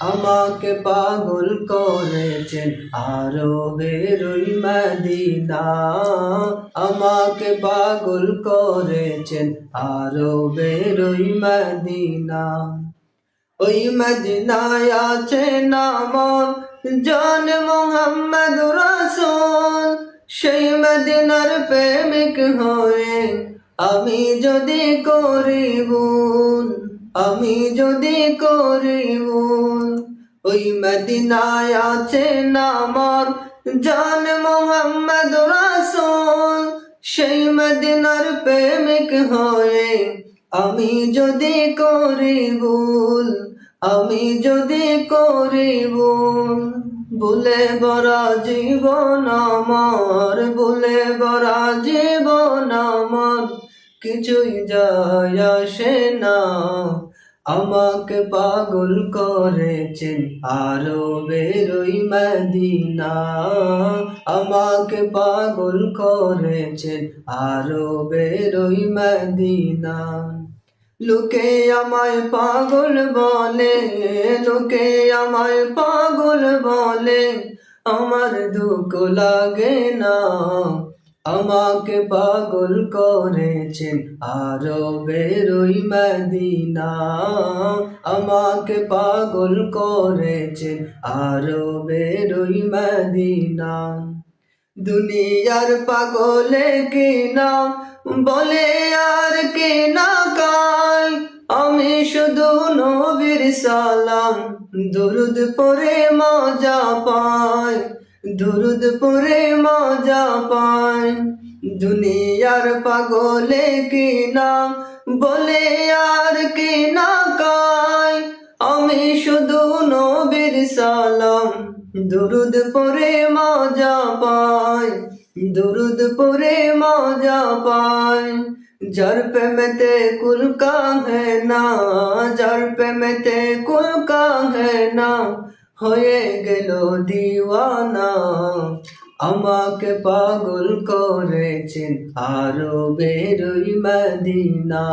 আমাকে পাগল করেছেন আরও বেরোই মদিনা। আমাকে পাগল করেছেন আরও বেরোই মদিনা। ওই মদিনায় আছে নামন জান মোহাম্মদ রাসূল। সেই মদিনার প্রেমিক হয়ে আমি যদি করিবুন। আমি যদি করিবুন ওই মদিনায় আছে নামন জান মোহাম্মদ রাসূল। সেই মদিনার প্রেমিক হয়ে আমি যদি করি ভুল, আমি যদি করি ভুল, ভুলে বরা জীবন আমার, ভুলে বরা জীবন আমার, কিছুই যায় আসে না। আমাকে পাগল করেছেন আরও বেরোই মদিনা। আমাকে পাগল করেছেন আরও বেরোই মদিনা। লোকে আমায় পাগল বলে, লোকে আমায় পাগল বলে, আমার দুঃখ লাগে না। আমাকে পাগল করেছেন আরও বেরোই মদিনা। আমাকে পাগল করেছেন আরও বেরোই মদিনা। দুনিয়ার পাগলে কিনা, বলে আর কে না কাই আমি শুধু নবীর সালাম, দুরুদ পরে মজা পাই। দুরুদ পরে মজা পাই দুনিয়ার পাগলে কিনা, বলে আর কে না কাই আমি শুধু নবীর সালাম, দুরুদ পরে মজা পাই দুরুদ পরে মজা পাই যার প্রেমেতে কুল কা है না, যার প্রেমেতে কুল কা না হয়ে গেল দিওয়ানা। আমাকে পাগল করেছেন আরও বেরোই মদিনা।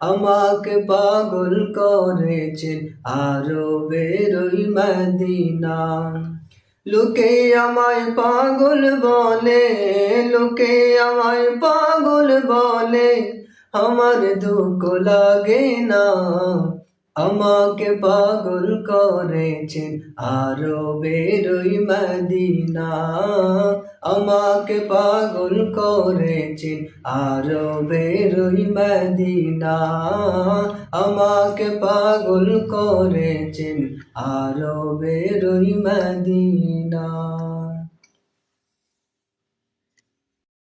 আমাকে পাগল করেছেন আরও বেরোই মদিনা। লোকে আমায় পাগল বলে, লোকে আমায় পাগল বলে। আমার দুঃখ লাগে না। আমাকে পাগল করেছেন আরও বেরোই মদিনা। আমাকে পাগল করেছেন আরও বেরোই মদিনা। আমাকে পাগল করেছেন আরও বেরোই মদিনা।